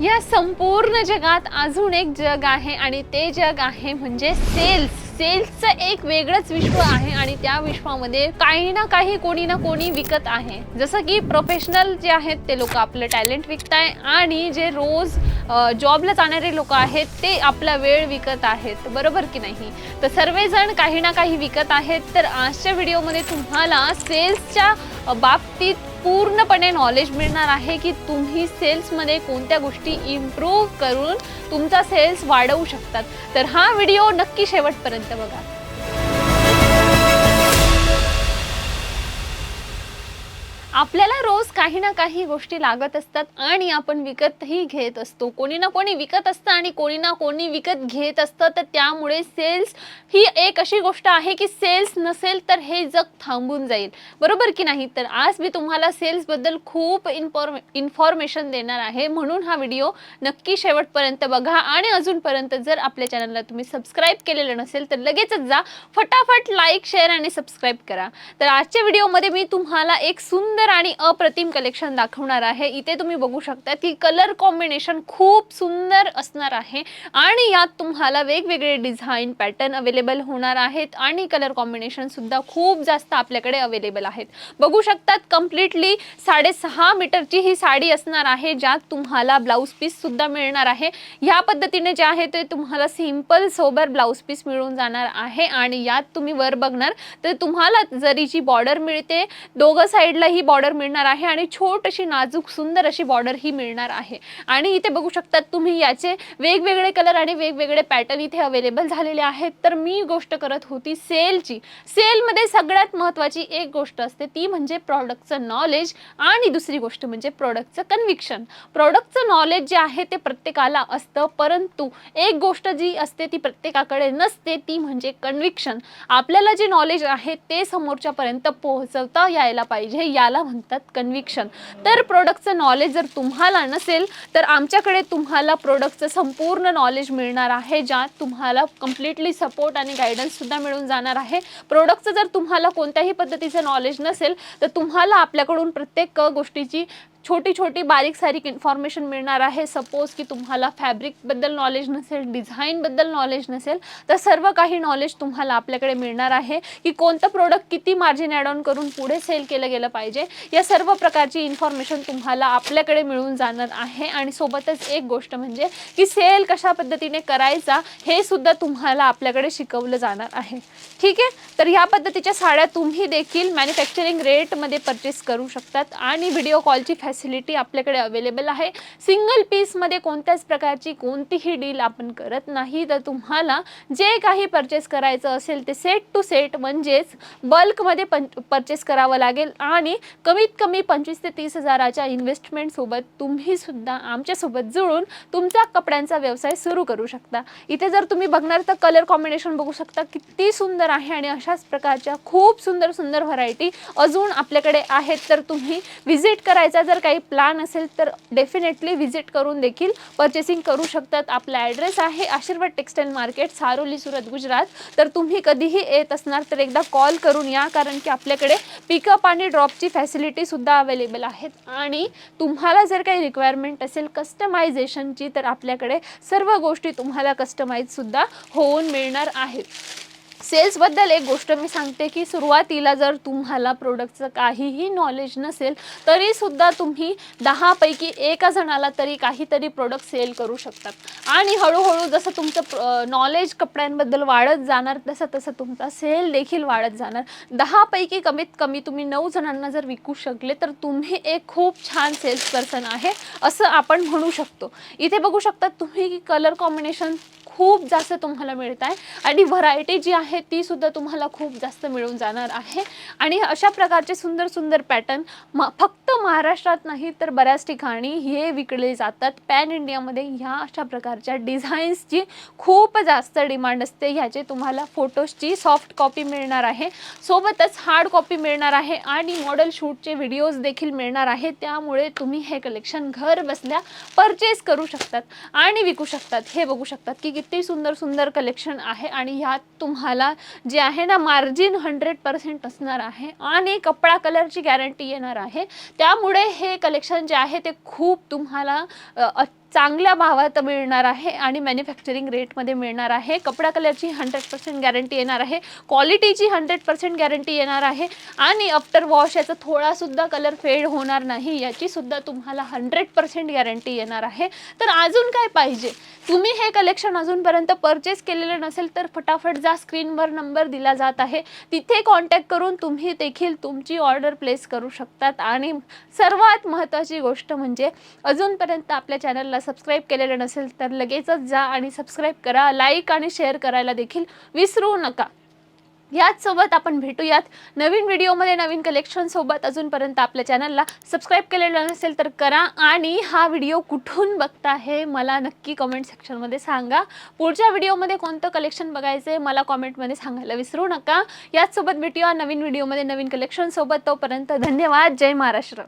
या संपूर्ण जगात अजून एक जग आहे आणि ते जग आहे म्हणजे सेल्स. सेल्सचं एक वेगळंच विश्व आहे आणि त्या विश्वामध्ये काही ना काही कोणी ना कोणी विकत आहे. जसं की प्रोफेशनल जे आहेत ते लोक आपलं टॅलेंट विकताय आणि जे रोज जॉबला जाणारे लोक आहेत ते आपला वेळ विकत आहेत. बरोबर की नाही? तर सर्वजण काही ना काही विकत आहेत. तर आजच्या व्हिडिओमध्ये तुम्हाला सेल्सच्या बाबतीत पूर्णपणे नॉलेज मिळणार आहे की तुम्ही सेल्समध्ये कोणत्या गोष्टी इम्प्रूव्ह करून तुमचा सेल्स वाढवू शकतात. तर हा व्हिडिओ नक्की शेवटपर्यंत बघा. आपल्याला रोज काही ना काही गोष्टी लागत असतात आणि आपण विकतही घेत असतो. कोणी ना कोणी विकत असतं आणि कोणी ना कोणी विकत घेत असतं. तर त्यामुळे सेल्स ही एक अशी गोष्ट आहे की सेल्स नसेल तर हे जग थांबून जाईल. बरोबर की नाही? तर आज मी तुम्हाला सेल्सबद्दल खूप इन्फॉर्मे इन्फॉर्मेशन देणार आहे. म्हणून हा व्हिडिओ नक्की शेवटपर्यंत बघा आणि अजूनपर्यंत जर आपल्या चॅनलला तुम्ही सबस्क्राईब केलेलं नसेल तर लगेचच जा. फटाफट लाईक शेअर आणि सबस्क्राईब करा. तर आजच्या व्हिडिओमध्ये मी तुम्हाला एक सुंदर आणि अप्रतिम कलेक्शन दाखवणार आहे. इथे तुम्ही बघू शकता की कलर कॉम्बिनेशन खूप सुंदर असणार आहे. आणि यात तुम्हाला वेगवेगळे डिझाईन पॅटर्न अवेलेबल होणार आहेत आणि कलर कॉम्बिनेशन सुद्धा खूप जास्त आपल्याकडे अवेलेबल आहेत. बघू शकतात कम्प्लिटली साडेसहा मीटरची ही साडी असणार आहे ज्यात तुम्हाला ब्लाऊज पीस सुद्धा मिळणार आहे. ह्या पद्धतीने जे आहे ते तुम्हाला सिंपल सोबर ब्लाऊज पीस मिळून जाणार आहे आणि यात तुम्ही वर बघणार तर तुम्हाला जरीची बॉर्डर मिळते दोघं साईडला ही बॉर्डर मिळणार आहे आणि छोटीशी नाजूक सुंदर अशी बॉर्डर ही मिळणार आहे. आणि इथे बघू शकतात तुम्ही याचे वेगवेगळे कलर आणि वेगवेगळे पॅटर्न इथे अवेलेबल झालेले आहेत. तर मी गोष्ट करत होती सेलची सेलमध्ये सगळ्यात महत्त्वाची एक गोष्ट असते ती म्हणजे प्रॉडक्टचं नॉलेज आणि दुसरी गोष्ट म्हणजे प्रॉडक्टचं कन्व्हिक्शन प्रॉडक्टचं नॉलेज जे आहे ते प्रत्येकाला असतं परंतु एक गोष्ट जी असते ती प्रत्येकाकडे नसते ती म्हणजे कन्व्हिक्शन आपल्याला जे नॉलेज आहे ते समोरच्यापर्यंत पोहोचवता यायला पाहिजे याला म्हणतात कन्व्हिक्शन तर प्रोडक्टचं नॉलेज जर तुम्हाला नसेल तर आमच्याकडे तुम्हाला प्रोडक्टचं संपूर्ण नॉलेज मिळणार आहे ज्यात तुम्हाला कम्प्लिटली सपोर्ट आणि गायडन्ससुद्धा मिळून जाणार आहे. प्रोडक्टचं जर तुम्हाला कोणत्याही पद्धतीचं नॉलेज नसेल तर तुम्हाला आपल्याकडून प्रत्येक गोष्टीची छोटी छोटी बारीक सारीक इन्फॉर्मेशन मिळणार आहे. सपोज की तुम्हाला फॅब्रिकबद्दल नॉलेज नसेल डिझाईनबद्दल नॉलेज नसेल तर सर्व काही नॉलेज तुम्हाला आपल्याकडे मिळणार आहे की कोणतं प्रोडक्ट किती मार्जिन ॲड ऑन करून पुढे सेल केलं गेलं पाहिजे. या सर्व प्रकारची इन्फॉर्मेशन तुम्हाला आपल्याकडे मिळून जाणार आहे. आणि सोबतच एक गोष्ट म्हणजे की सेल कशा पद्धतीने करायचा हे सुद्धा तुम्हाला आपल्याकडे शिकवलं जाणार आहे. ठीक आहे? तर ह्या पद्धतीच्या साड्या तुम्ही देखील मॅन्युफॅक्चरिंग रेटमध्ये परचेस करू शकतात. आणि व्हिडिओ कॉलची फॅसिलिटी फॅसिलिटी आपल्याकडे अवेलेबल आहे. सिंगल पीसमध्ये कोणत्याच प्रकारची कोणतीही डील आपण करत नाही. तर तुम्हाला जे काही परचेस करायचं असेल ते सेट टू सेट म्हणजेच बल्कमध्ये पं परचेस करावं लागेल. आणि कमीत कमी पंचवीस ते तीस हजाराच्या इन्व्हेस्टमेंटसोबत तुम्ही सुद्धा आमच्यासोबत जुळून तुमचा कपड्यांचा व्यवसाय सुरू करू शकता. इथे जर तुम्ही बघणार तर कलर कॉम्बिनेशन बघू शकता. किती सुंदर आहे आणि अशाच प्रकारच्या खूप सुंदर सुंदर व्हरायटी अजून आपल्याकडे आहेत. तर तुम्ही व्हिजिट करायचा जर काही प्लॅन असेल तर डेफिनेटली व्हिजिट करून देखील परचेसिंग करू शकतात. आपला ॲड्रेस आहे आशीर्वाद टेक्सटाईल मार्केट सारोली सुरत गुजरात. तर तुम्ही कधीही येत असणार तर एकदा कॉल करून या कारण की आपल्याकडे पिकअप आणि ड्रॉपची फॅसिलिटीसुद्धा अवेलेबल आहेत. आणि तुम्हाला जर काही रिक्वायरमेंट असेल कस्टमायझेशनची तर आपल्याकडे सर्व गोष्टी तुम्हाला कस्टमाईजसुद्धा होऊन मिळणार आहेत. सेल्सबद्दल एक गोष्ट मी सांगते की सुरुवातीला जर तुम्हाला प्रोडक्टचं काहीही नॉलेज नसेल तरीसुद्धा तुम्ही दहापैकी एका जणाला तरी काहीतरी प्रोडक्ट सेल करू शकतात आणि हळूहळू जसं तुमचं नॉलेज कपड्यांबद्दल वाढत जाणार तसं तसं तुमचा सेल देखील वाढत जाणार. दहापैकी कमीत कमी तुम्ही नऊ जणांना जर विकू शकले तर तुम्ही एक खूप छान सेल्स पर्सन आहे असं आपण म्हणू शकतो. इथे बघू शकता तुम्ही की कलर कॉम्बिनेशन खूप जास्त तुम्हाला मिळत आहे. आणि व्हरायटी जी आहे ती सुद्धा तुम्हाला खूप जास्त मिळून जाणार आहे. आणि अशा प्रकारचे सुंदर सुंदर पॅटर्न म फक्त महाराष्ट्रात नाही तर बऱ्याच ठिकाणी हे विकले जातात. पॅन इंडियामध्ये ह्या अशा प्रकारच्या डिझाईन्सची खूप जास्त डिमांड असते. ह्याचे तुम्हाला फोटोजची सॉफ्ट कॉपी मिळणार आहे. सोबतच हार्ड कॉपी मिळणार आहे आणि मॉडेल शूटचे व्हिडिओज देखील मिळणार आहे. त्यामुळे तुम्ही हे कलेक्शन घर बसल्या परचेस करू शकतात आणि विकू शकतात. हे बघू शकतात की किती सुंदर सुंदर कलेक्शन आहे आणि ह्यात तुम्हाला जे आहे ना मार्जिन हंड्रेड पर्सेंट असणार आहे आणि कपडा कलरची गॅरंटी येणार आहे. त्यामुळे हे कलेक्शन जे आहे ते खूप तुम्हाला चांगल्या भावात मिळणार आहे आणि मॅन्युफॅक्चरिंग रेटमध्ये मिळणार आहे. कपडा कलरची हंड्रेड पर्सेंट गॅरंटी येणार आहे. क्वालिटीची हंड्रेड पर्सेंट गॅरंटी येणार आहे. आणि आफ्टर वॉश याचा थोडासुद्धा कलर फेड होणार नाही याचीसुद्धा तुम्हाला हंड्रेड पर्सेंट गॅरंटी येणार आहे. तर अजून काय पाहिजे? तुम्ही हे कलेक्शन अजूनपर्यंत परचेस केलेलं नसेल तर फटाफट जा स्क्रीनवर नंबर दिला जात आहे. तिथे कॉन्टॅक्ट करून तुम्ही देखील तुमची ऑर्डर प्लेस करू शकतात. आणि सर्वात महत्त्वाची गोष्ट म्हणजे अजूनपर्यंत आपल्या चॅनलला चॅनलला सबस्क्राईब केलेलं नसेल तर लगेचच जा आणि सबस्क्राईब करा लाईक आणि शेअर करायला देखील विसरू नका. याच सोबत आपण भेटूयात नवीन व्हिडिओमध्ये नवीन कलेक्शन सोबत. अजूनपर्यंत आपल्या चॅनलला सबस्क्राईब केलेलं नसेल तर करा आणि हा व्हिडिओ कुठून बघता हे मला नक्की कमेंट सेक्शनमध्ये सांगा. पुढच्या व्हिडिओमध्ये कोणतं कलेक्शन बघायचं आहे मला कॉमेंटमध्ये सांगायला विसरू नका. याचसोबत भेटूया नवीन व्हिडिओमध्ये नवीन कलेक्शन सोबत. तोपर्यंत धन्यवाद. जय महाराष्ट्र.